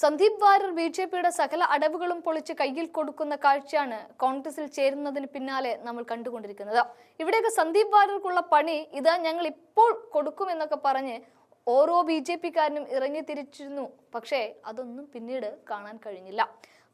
Sandeep Warrier B J പിയുടെ സകല അടവുകളും പൊളിച്ച് കയ്യിൽ കൊടുക്കുന്ന കാഴ്ചയാണ് കോൺഗ്രസിൽ ചേരുന്നതിന് പിന്നാലെ നമ്മൾ കണ്ടുകൊണ്ടിരിക്കുന്നത്. ഇവിടെയൊക്കെ സന്ദീപ് വാര്യർക്കുള്ള പണി ഇതാ ഞങ്ങൾ ഇപ്പോൾ കൊടുക്കും എന്നൊക്കെ പറഞ്ഞ് ഓരോ ബി ജെ പിക്കാരനും ഇറങ്ങി തിരിച്ചിരുന്നു പക്ഷേ അതൊന്നും പിന്നീട് കാണാൻ കഴിഞ്ഞില്ല.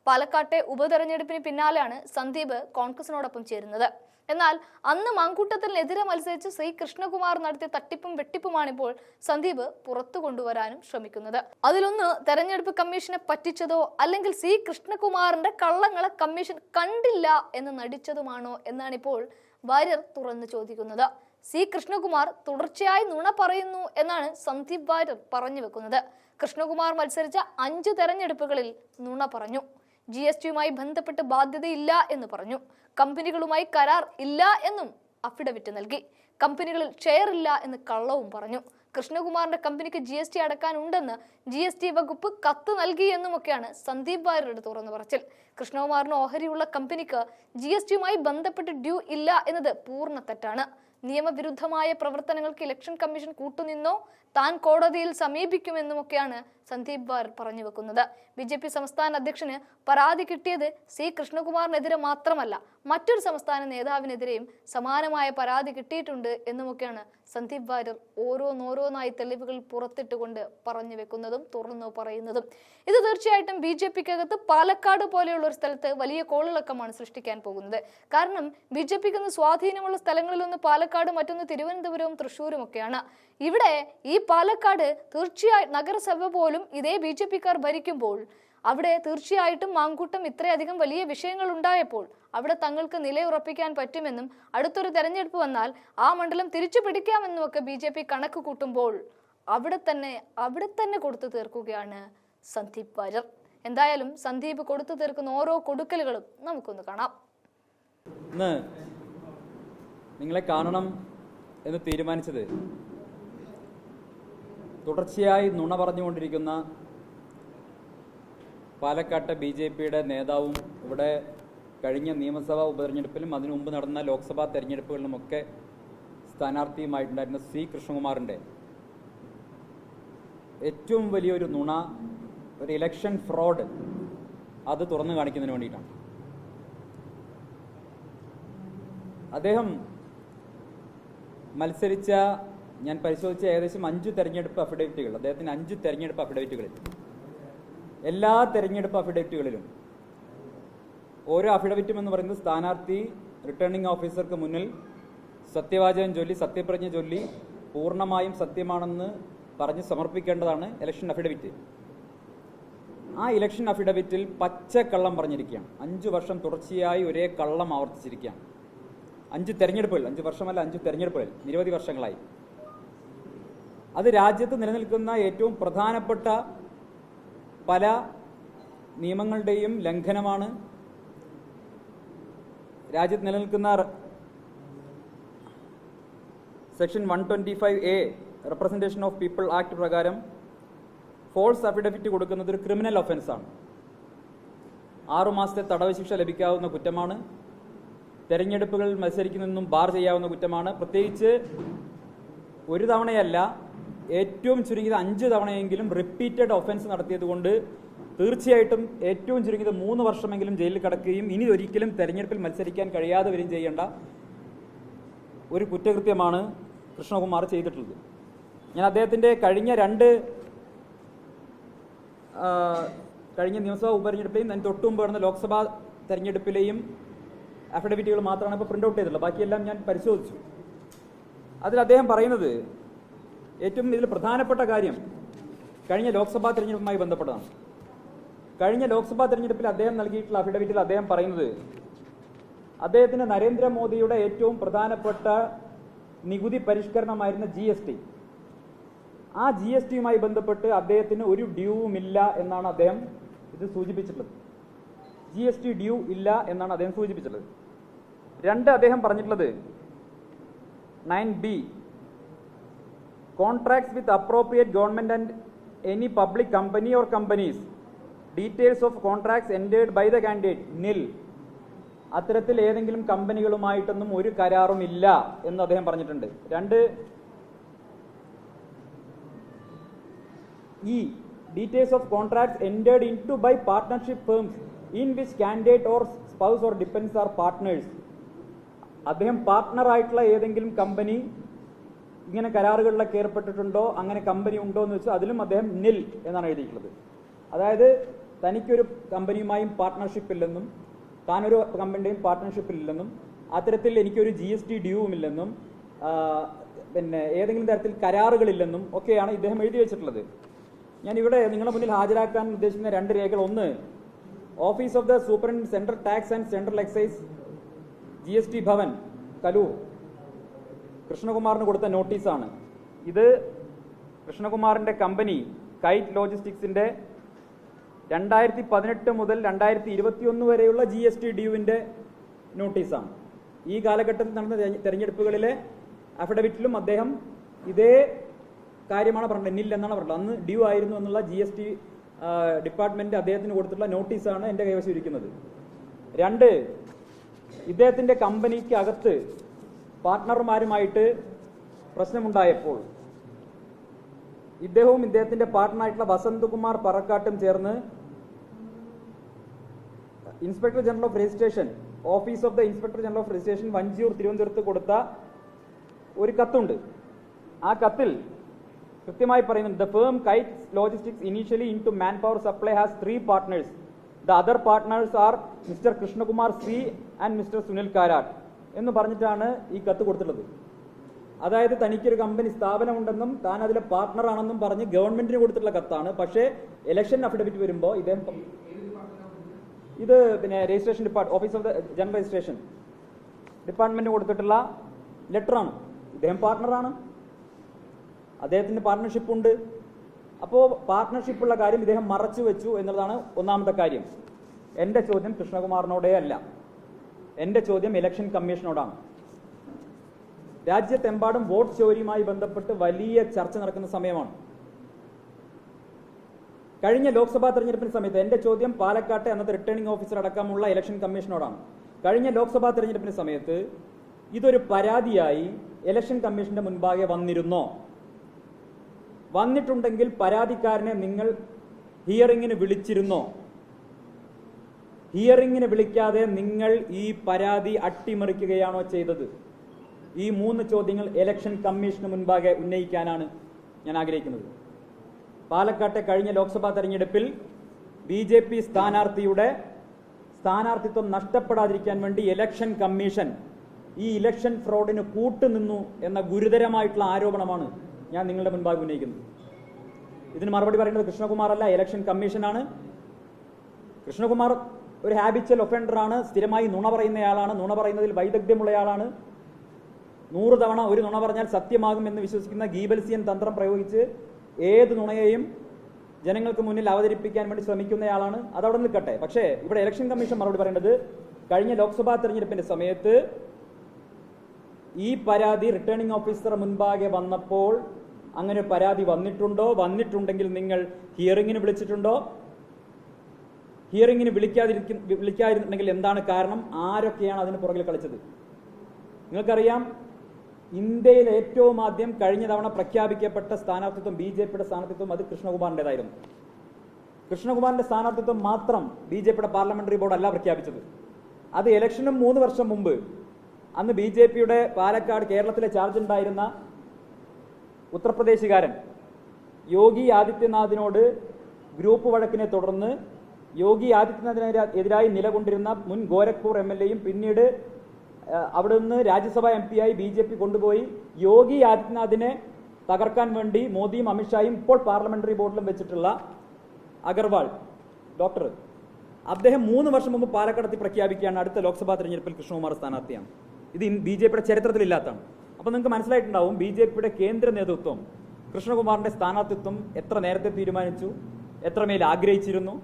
പാലക്കാട്ടെ ഉപതെരഞ്ഞെടുപ്പിന് പിന്നാലെയാണ് സന്ദീപ് കോൺഗ്രസിനോടൊപ്പം ചേരുന്നത്. എന്നാൽ അന്ന് മങ്കൂട്ടത്തിനെതിരെ മത്സരിച്ച് ശ്രീ കൃഷ്ണകുമാർ നടത്തിയ തട്ടിപ്പും വെട്ടിപ്പുമാണിപ്പോൾ സന്ദീപ് പുറത്തു കൊണ്ടുവരാനും ശ്രമിക്കുന്നത്. അതിലൊന്ന് തെരഞ്ഞെടുപ്പ് കമ്മീഷനെ പറ്റിച്ചതോ അല്ലെങ്കിൽ സി കൃഷ്ണകുമാറിന്റെ കള്ളങ്ങളെ കമ്മീഷൻ കണ്ടില്ല എന്ന് നടിച്ചതുമാണോ എന്നാണിപ്പോൾ വാര്യർ തുറന്നു ചോദിക്കുന്നത്. സി കൃഷ്ണകുമാർ തുടർച്ചയായി നുണ പറയുന്നു എന്നാണ് സന്ദീപ് വാര്യർ പറഞ്ഞു വെക്കുന്നത്. കൃഷ്ണകുമാർ മത്സരിച്ച അഞ്ച് തെരഞ്ഞെടുപ്പുകളിൽ നുണ പറഞ്ഞു. ജി എസ് ടിയുമായി ബന്ധപ്പെട്ട് ബാധ്യതയില്ല എന്ന് പറഞ്ഞു. കമ്പനികളുമായി കരാർ ഇല്ല എന്നും അഫിഡവിറ്റ് നൽകി. കമ്പനികളിൽ ഷെയർ ഇല്ല എന്ന് കള്ളവും പറഞ്ഞു. കൃഷ്ണകുമാറിന്റെ കമ്പനിക്ക് ജി എസ് ടി അടക്കാനുണ്ടെന്ന് ജി എസ് ടി വകുപ്പ് കത്ത് നൽകി എന്നുമൊക്കെയാണ് സന്ദീപ് വാര്യരുടെ തുറന്നു പറച്ചിൽ. കൃഷ്ണകുമാറിന് ഓഹരിയുള്ള കമ്പനിക്ക് ജി എസ് ടിയുമായി ബന്ധപ്പെട്ട് ഡ്യൂ ഇല്ല എന്നത് പൂർണ തെറ്റാണ്. നിയമവിരുദ്ധമായ പ്രവർത്തനങ്ങൾക്ക് ഇലക്ഷൻ കമ്മീഷൻ കൂട്ടുനിന്നോ താൻ കോടതിയിൽ സമീപിക്കുമെന്നുമൊക്കെയാണ് സന്ദീപ് വാർ പറഞ്ഞു വെക്കുന്നത്. ബി ജെ പി സംസ്ഥാന അധ്യക്ഷന് പരാതി കിട്ടിയത് സി കൃഷ്ണകുമാറിനെതിരെ മാത്രമല്ല മറ്റൊരു സംസ്ഥാന നേതാവിനെതിരെയും സമാനമായ പരാതി കിട്ടിയിട്ടുണ്ട് എന്നുമൊക്കെയാണ് സന്ദീപ് വാര്യർ ഓരോന്നോരോന്നായി തെളിവുകൾ പുറത്തിട്ടുകൊണ്ട് പറഞ്ഞു വെക്കുന്നതും തുറന്നു പറയുന്നതും. ഇത് തീർച്ചയായിട്ടും ബി ജെ പിക്കകത്ത് പാലക്കാട് പോലെയുള്ള ഒരു സ്ഥലത്ത് വലിയ കോളിളക്കമാണ് സൃഷ്ടിക്കാൻ പോകുന്നത്. കാരണം ബി ജെ പിക്ക് സ്വാധീനമുള്ള സ്ഥലങ്ങളിലൊന്ന് പാലക്കാട് മറ്റൊന്ന് തിരുവനന്തപുരവും തൃശ്ശൂരും ഒക്കെയാണ് ഇവിടെ ഈ പാലക്കാട് തീർച്ചയായും നഗരസഭ പോലും ഇതേ ബി ജെ പിക്കാർ ഭരിക്കുമ്പോൾ അവിടെ തീർച്ചയായിട്ടും മാങ്കൂട്ടം ഇത്രയധികം വലിയ വിഷയങ്ങൾ ഉണ്ടായപ്പോൾ അവിടെ തങ്ങൾക്ക് നിലയുറപ്പിക്കാൻ പറ്റുമെന്നും അടുത്തൊരു തെരഞ്ഞെടുപ്പ് വന്നാൽ ആ മണ്ഡലം തിരിച്ചു പിടിക്കാമെന്നും ഒക്കെ ബി ജെ പി കണക്ക് കൂട്ടുമ്പോൾ അവിടെ തന്നെ അവിടെ തന്നെ കൊടുത്തു തീർക്കുകയാണ് സന്ദീപ് വാര്യർ. എന്തായാലും സന്ദീപ് കൊടുത്തു തീർക്കുന്ന ഓരോ കൊടുക്കലുകളും നമുക്കൊന്ന് കാണാം. നിങ്ങളെ കാണണം എന്ന് തീരുമാനിച്ചത് തുടർച്ചയായി നുണ പറഞ്ഞുകൊണ്ടിരിക്കുന്ന പാലക്കാട്ടെ ബി ജെ പിയുടെ നേതാവും ഇവിടെ കഴിഞ്ഞ നിയമസഭാ ഉപതെരഞ്ഞെടുപ്പിലും അതിനു മുമ്പ് നടന്ന ലോക്സഭാ തെരഞ്ഞെടുപ്പുകളിലുമൊക്കെ സ്ഥാനാർത്ഥിയുമായിട്ടുണ്ടായിരുന്ന സി കൃഷ്ണകുമാറിന്റെ ഏറ്റവും വലിയൊരു നുണ ഒരു ഇലക്ഷൻ ഫ്രോഡ് അത് തുറന്നു കാണിക്കുന്നതിന് വേണ്ടിയിട്ടാണ്. അദ്ദേഹം മത്സരിച്ച ഞാൻ പരിശോധിച്ച ഏകദേശം അഞ്ച് തെരഞ്ഞെടുപ്പ് അഫിഡവിറ്റുകൾ അദ്ദേഹത്തിന് അഞ്ച് തെരഞ്ഞെടുപ്പ് അഫിഡവിറ്റുകളിൽ എല്ലാ തെരഞ്ഞെടുപ്പ് അഫിഡവിറ്റുകളിലും ഓരോ അഫിഡവിറ്റും എന്ന് പറയുന്നത് സ്ഥാനാർത്ഥി റിട്ടേണിംഗ് ഓഫീസർക്ക് മുന്നിൽ സത്യവാചകം ചൊല്ലി സത്യപ്രജ്ഞ ചൊല്ലി പൂർണമായും സത്യമാണെന്ന് പറഞ്ഞ് സമർപ്പിക്കേണ്ടതാണ് ഇലക്ഷൻ അഫിഡവിറ്റ് ആ ഇലക്ഷൻ അഫിഡവിറ്റിൽ പച്ച കള്ളം പറഞ്ഞിരിക്കുകയാണ്. അഞ്ചു വർഷം തുടർച്ചയായി ഒരേ കള്ളം ആവർത്തിച്ചിരിക്കുകയാണ്. അഞ്ച് തെരഞ്ഞെടുപ്പുകൾ അഞ്ച് വർഷമല്ല അഞ്ച് തെരഞ്ഞെടുപ്പുകൾ നിരവധി വർഷങ്ങളായി. അത് രാജ്യത്ത് നിലനിൽക്കുന്ന ഏറ്റവും പ്രധാനപ്പെട്ട പല നിയമങ്ങളുടെയും ലംഘനമാണ് രാജ്യത്ത് നിലനിൽക്കുന്ന section one twenty five A representation of people act പ്രകാരം ഫോൾസ് അഫിഡവിറ്റ് കൊടുക്കുന്നത് ഒരു ക്രിമിനൽ ഒഫൻസാണ്. ആറുമാസത്തെ തടവ് ശിക്ഷ ലഭിക്കാവുന്ന കുറ്റമാണ്. തെരഞ്ഞെടുപ്പുകളിൽ മത്സരിക്കുന്നതെന്നും ബാർ ചെയ്യാവുന്ന കുറ്റമാണ്. പ്രത്യേകിച്ച് ഒരു തവണയല്ല ഏറ്റവും ചുരുങ്ങിയത് അഞ്ച് തവണയെങ്കിലും റിപ്പീറ്റഡ് ഒഫൻസ് നടത്തിയത് കൊണ്ട് തീർച്ചയായിട്ടും ഏറ്റവും ചുരുങ്ങിയത് മൂന്ന് വർഷമെങ്കിലും ജയിലിൽ കിടക്കുകയും ഇനി ഒരിക്കലും തെരഞ്ഞെടുപ്പിൽ മത്സരിക്കാൻ കഴിയാതെ വരും ചെയ്യേണ്ട ഒരു കുറ്റകൃത്യമാണ് കൃഷ്ണകുമാർ ചെയ്തിട്ടുള്ളത്. ഞാൻ അദ്ദേഹത്തിന്റെ കഴിഞ്ഞ രണ്ട് കഴിഞ്ഞ നിയമസഭാ ഉപതെരഞ്ഞെടുപ്പിലെയും അതിന് തൊട്ടു മുമ്പ് നടന്ന ലോക്സഭാ തെരഞ്ഞെടുപ്പിലെയും അഫിഡവിറ്റുകൾ മാത്രമാണ് ഇപ്പോൾ പ്രിന്റ് ഔട്ട് ചെയ്തിട്ടുള്ളത്. ബാക്കിയെല്ലാം ഞാൻ പരിശോധിച്ചു. അതിൽ അദ്ദേഹം പറയുന്നത് ഏറ്റവും ഇതിൽ പ്രധാനപ്പെട്ട കാര്യം കഴിഞ്ഞ ലോക്സഭാ തെരഞ്ഞെടുപ്പുമായി ബന്ധപ്പെട്ടതാണ്. കഴിഞ്ഞ ലോക്സഭാ തെരഞ്ഞെടുപ്പിൽ അദ്ദേഹം നൽകിയിട്ടുള്ള അഫിഡവിറ്റിൽ അദ്ദേഹം പറയുന്നത് അദ്ദേഹത്തിന് നരേന്ദ്രമോദിയുടെ ഏറ്റവും പ്രധാനപ്പെട്ട നികുതി പരിഷ്കരണമായിരുന്ന ജി എസ് ടി ആ ജി എസ് ടിയുമായി ബന്ധപ്പെട്ട് അദ്ദേഹത്തിന് ഒരു ഡ്യൂവുമില്ല എന്നാണ് അദ്ദേഹം ഇത് സൂചിപ്പിച്ചിട്ടുള്ളത്. ജി എസ് ടി ഡ്യൂ ഇല്ല എന്നാണ് അദ്ദേഹം സൂചിപ്പിച്ചിട്ടുള്ളത്. രണ്ട് അദ്ദേഹം പറഞ്ഞിട്ടുള്ളത് nine B contracts with appropriate government and any public company or companies details of contracts entered by the candidate nil അത്തരത്തിൽ ഏതെങ്കിലും കമ്പനികളുമായിട്ടൊന്നും ഒരു കരാറും ഇല്ല എന്ന് അദ്ദേഹം പറഞ്ഞിട്ടുണ്ട്. രണ്ട് E details of contracts entered into by partnership firms in which candidate or spouse or dependents are partners അദ്ദേഹം പാർട്ട്ണർ ആയിട്ടുള്ള ഏതെങ്കിലും കമ്പനി ഇങ്ങനെ കരാറുകളിലൊക്കെ ഏർപ്പെട്ടിട്ടുണ്ടോ അങ്ങനെ കമ്പനി ഉണ്ടോ എന്ന് വെച്ചാൽ അതിലും അദ്ദേഹം നിൽ എന്നാണ് എഴുതിയിട്ടുള്ളത്. അതായത് തനിക്കൊരു കമ്പനിയുമായും പാർട്ട്ണർഷിപ്പ് ഇല്ലെന്നും താനൊരു കമ്പനിയുടെയും പാർട്ട്ണർഷിപ്പ് ഇല്ലെന്നും അത്തരത്തിൽ എനിക്കൊരു ജി എസ് ടി ഡ്യൂവും ഇല്ലെന്നും പിന്നെ ഏതെങ്കിലും തരത്തിൽ കരാറുകളില്ലെന്നും ഒക്കെയാണ് ഇദ്ദേഹം എഴുതി വെച്ചിട്ടുള്ളത്. ഞാൻ ഇവിടെ നിങ്ങളുടെ മുന്നിൽ ഹാജരാക്കാൻ ഉദ്ദേശിക്കുന്ന രണ്ട് രേഖകൾ. ഒന്ന് office of the superintendent central tax and central excise G S T Bhavan Kaloor. കൃഷ്ണകുമാറിന് കൊടുത്ത നോട്ടീസാണ്. ഇത് കൃഷ്ണകുമാറിന്റെ കമ്പനി കൈറ്റ് ലോജിസ്റ്റിക്സിന്റെ രണ്ടായിരത്തി പതിനെട്ട് മുതൽ രണ്ടായിരത്തി ഇരുപത്തിയൊന്ന് വരെയുള്ള ജി എസ് ടി ഡ്യൂവിന്റെ നോട്ടീസാണ്. ഈ കാലഘട്ടത്തിൽ നടന്ന തെരഞ്ഞെടുപ്പുകളിലെ അഫിഡവിറ്റിലും അദ്ദേഹം ഇതേ കാര്യമാണ് പറഞ്ഞത്. നിൽ എന്നാണ് പറഞ്ഞത്. അന്ന് ഡ്യൂ ആയിരുന്നു എന്നുള്ള ജി എസ് ടി ഡിപ്പാർട്ട്മെന്റ് അദ്ദേഹത്തിന് കൊടുത്തിട്ടുള്ള നോട്ടീസാണ് എന്റെ കൈവശം ഇരിക്കുന്നത്. രണ്ട് ഇദ്ദേഹത്തിന്റെ കമ്പനിക്ക് അകത്ത് പാർട്ട്ണർമാരുമായിട്ട് പ്രശ്നമുണ്ടായപ്പോൾ ഇദ്ദേഹവും ഇദ്ദേഹത്തിന്റെ പാർട്ട്ണറായിട്ടുള്ള വസന്തകുമാർ പറക്കാട്ടും ചേർന്ന് inspector general of registration office of the inspector general of registration Vanchiyoor തിരുവനന്തപുരത്ത് കൊടുത്ത ഒരു കത്തുണ്ട്. ആ കത്തിൽ കൃത്യമായി പറയുന്നത് the firm Kite logistics initially into manpower supply has three partners the other partners are mister Krishnakumar C and mister Sunil Karat എന്ന് പറഞ്ഞിട്ടാണ് ഈ കത്ത് കൊടുത്തിട്ടുള്ളത്. അതായത് തനിക്കൊരു കമ്പനി സ്ഥാപനമുണ്ടെന്നും താൻ അതിലെ പാർട്ട്ണർ ആണെന്നും പറഞ്ഞ് ഗവൺമെന്റിന് കൊടുത്തിട്ടുള്ള കത്താണ്. പക്ഷേ ഇലക്ഷൻ അഫിഡവിറ്റ് വരുമ്പോൾ ഇദ്ദേഹം ഇത് പിന്നെ registration depart office of the general registration department കൊടുത്തിട്ടുള്ള ലെറ്ററാണ് ഇദ്ദേഹം പാർട്ട്ണറാണ് അദ്ദേഹത്തിന് പാർട്ട്ണർഷിപ്പ് ഉണ്ട്. അപ്പോൾ പാർട്ട്ണർഷിപ്പ് ഉള്ള കാര്യം ഇദ്ദേഹം മറച്ചു വെച്ചു എന്നുള്ളതാണ് ഒന്നാമത്തെ കാര്യം. എന്റെ ചോദ്യം കൃഷ്ണകുമാറിനോടേ അല്ല. എന്റെ ചോദ്യം ഇലക്ഷൻ കമ്മീഷനോടാണ്. രാജ്യത്തെമ്പാടും വോട്ട് ചോരിയുമായി ബന്ധപ്പെട്ട് വലിയ ചർച്ച നടക്കുന്ന സമയമാണ്. കഴിഞ്ഞ ലോക്സഭാ തെരഞ്ഞെടുപ്പിന് സമയത്ത് എന്റെ ചോദ്യം പാലക്കാട്ടെ അന്നത്തെ റിട്ടേണിംഗ് ഓഫീസർ അടക്കമുള്ള ഇലക്ഷൻ കമ്മീഷനോടാണ്. കഴിഞ്ഞ ലോക്സഭാ തെരഞ്ഞെടുപ്പിന് സമയത്ത് ഇതൊരു പരാതിയായി ഇലക്ഷൻ കമ്മീഷന്റെ മുൻപാകെ വന്നിരുന്നോ? വന്നിട്ടുണ്ടെങ്കിൽ പരാതിക്കാരനെ നിങ്ങൾ ഹിയറിങ്ങിന് വിളിച്ചിരുന്നോ? ഹിയറിംഗിന് വിളിക്കാതെ നിങ്ങൾ ഈ പരാതി അട്ടിമറിക്കുകയാണോ ചെയ്തത്? ഈ മൂന്ന് ചോദ്യങ്ങൾ ഇലക്ഷൻ കമ്മീഷന് മുൻപാകെ ഉന്നയിക്കാനാണ് ഞാൻ ആഗ്രഹിക്കുന്നത്. പാലക്കാട്ടെ കഴിഞ്ഞ ലോക്സഭാ തെരഞ്ഞെടുപ്പിൽ ബി ജെ പി സ്ഥാനാർത്ഥിയുടെ സ്ഥാനാർത്ഥിത്വം നഷ്ടപ്പെടാതിരിക്കാൻ വേണ്ടി ഇലക്ഷൻ കമ്മീഷൻ ഈ ഇലക്ഷൻ ഫ്രോഡിന് കൂട്ടുനിന്നു എന്ന ഗുരുതരമായിട്ടുള്ള ആരോപണമാണ് ഞാൻ നിങ്ങളുടെ മുൻപാകെ ഉന്നയിക്കുന്നത്. ഇതിന് മറുപടി പറയുന്നത് കൃഷ്ണകുമാർ അല്ല ഇലക്ഷൻ കമ്മീഷനാണ് കൃഷ്ണകുമാർ ഒരു ഹാബിച്വൽ ഒഫൻഡറാണ് സ്ഥിരമായി നുണ പറയുന്നയാളാണ് നുണ പറയുന്നതിൽ വൈദഗ്ധ്യമുള്ളയാളാണ്. നൂറ് തവണ ഒരു നുണ പറഞ്ഞാൽ സത്യമാകും എന്ന് വിശ്വസിക്കുന്ന ഗീബൽസിയൻ തന്ത്രം പ്രയോഗിച്ച് ഏത് നുണയെയും ജനങ്ങൾക്ക് മുന്നിൽ അവതരിപ്പിക്കാൻ വേണ്ടി ശ്രമിക്കുന്നയാളാണ്. അതവിടെ നിൽക്കട്ടെ. പക്ഷേ ഇവിടെ ഇലക്ഷൻ കമ്മീഷൻ മറുപടി പറയേണ്ടത് കഴിഞ്ഞ ലോക്സഭാ തെരഞ്ഞെടുപ്പിന്റെ സമയത്ത് ഈ പരാതി റിട്ടേണിംഗ് ഓഫീസർ മുൻപാകെ വന്നപ്പോൾ അങ്ങനെ പരാതി വന്നിട്ടുണ്ടോ? വന്നിട്ടുണ്ടെങ്കിൽ നിങ്ങൾ ഹിയറിംഗിന് വിളിച്ചിട്ടുണ്ടോ? ഹിയറിംഗിന് വിളിക്കാതിരിക്കും വിളിക്കാതിരുന്നുണ്ടെങ്കിൽ എന്താണ് കാരണം? ആരൊക്കെയാണ് അതിന് പുറകിൽ കളിച്ചത്? നിങ്ങൾക്കറിയാം ഇന്ത്യയിൽ ഏറ്റവും ആദ്യം കഴിഞ്ഞ തവണ പ്രഖ്യാപിക്കപ്പെട്ട സ്ഥാനാർത്ഥിത്വം ബി ജെ പിയുടെ സ്ഥാനാർത്ഥിത്വം അത് കൃഷ്ണകുമാറിന്റെതായിരുന്നു കൃഷ്ണകുമാറിന്റെ സ്ഥാനാർത്ഥിത്വം മാത്രം ബി ജെ പിയുടെ പാർലമെന്ററി ബോർഡ് അല്ല പ്രഖ്യാപിച്ചത്. അത് ഇലക്ഷനും മൂന്ന് വർഷം മുമ്പ് അന്ന് ബി ജെ പിയുടെ പാലക്കാട് കേരളത്തിലെ ചാർജ് ഉണ്ടായിരുന്ന ഉത്തർപ്രദേശുകാരൻ യോഗി ആദിത്യനാഥിനോട് ഗ്രൂപ്പ് വഴക്കിനെ തുടർന്ന് യോഗി ആദിത്യനാഥിനെതിരായി നിലകൊണ്ടിരുന്ന മുൻ ഗോരഖ്പൂർ എം എൽ എയും പിന്നീട് അവിടെ നിന്ന് രാജ്യസഭ എം പി ആയി ബി ജെ പി കൊണ്ടുപോയി. യോഗി ആദിത്യനാഥിനെ തകർക്കാൻ വേണ്ടി മോദിയും അമിത്ഷായും ഇപ്പോൾ പാർലമെന്ററി ബോർഡിലും വെച്ചിട്ടുള്ള അഗർവാൾ ഡോക്ടർ അദ്ദേഹം മൂന്ന് വർഷം മുമ്പ് പാലക്കാടത്തിൽ പ്രഖ്യാപിക്കുകയാണ് അടുത്ത ലോക്സഭാ തെരഞ്ഞെടുപ്പിൽ കൃഷ്ണകുമാർ സ്ഥാനാർത്ഥിയാണ്. ഇത് ബി ജെ പിയുടെ ചരിത്രത്തിലില്ലാത്തതാണ്. അപ്പോൾ നിങ്ങൾക്ക് മനസ്സിലായിട്ടുണ്ടാവും ബി ജെ പിയുടെ കേന്ദ്ര നേതൃത്വം കൃഷ്ണകുമാറിന്റെ സ്ഥാനാർത്ഥിത്വം എത്ര നേരത്തെ തീരുമാനിച്ചു എത്രമേൽ ആഗ്രഹിച്ചിരുന്നു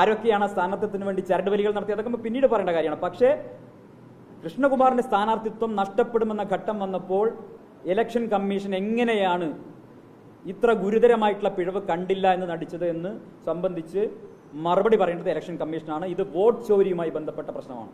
ആരൊക്കെയാണ് സ്ഥാനാർത്ഥിത്വത്തിന് വേണ്ടി ചരടുവലികൾ നടത്തിയത്? അതൊക്കെ പിന്നീട് പറയേണ്ട കാര്യമാണ്. പക്ഷേ കൃഷ്ണകുമാറിന്റെ സ്ഥാനാർത്ഥിത്വം നഷ്ടപ്പെടുമെന്ന ഘട്ടം വന്നപ്പോൾ ഇലക്ഷൻ കമ്മീഷൻ എങ്ങനെയാണ് ഇത്ര ഗുരുതരമായിട്ടുള്ള പിഴവ് കണ്ടില്ല എന്ന് നടിച്ചത് എന്ന് സംബന്ധിച്ച് മറുപടി പറയേണ്ടത് ഇലക്ഷൻ കമ്മീഷനാണ് ഇത് വോട്ട് ചോരിയുമായി ബന്ധപ്പെട്ട പ്രശ്നമാണ്.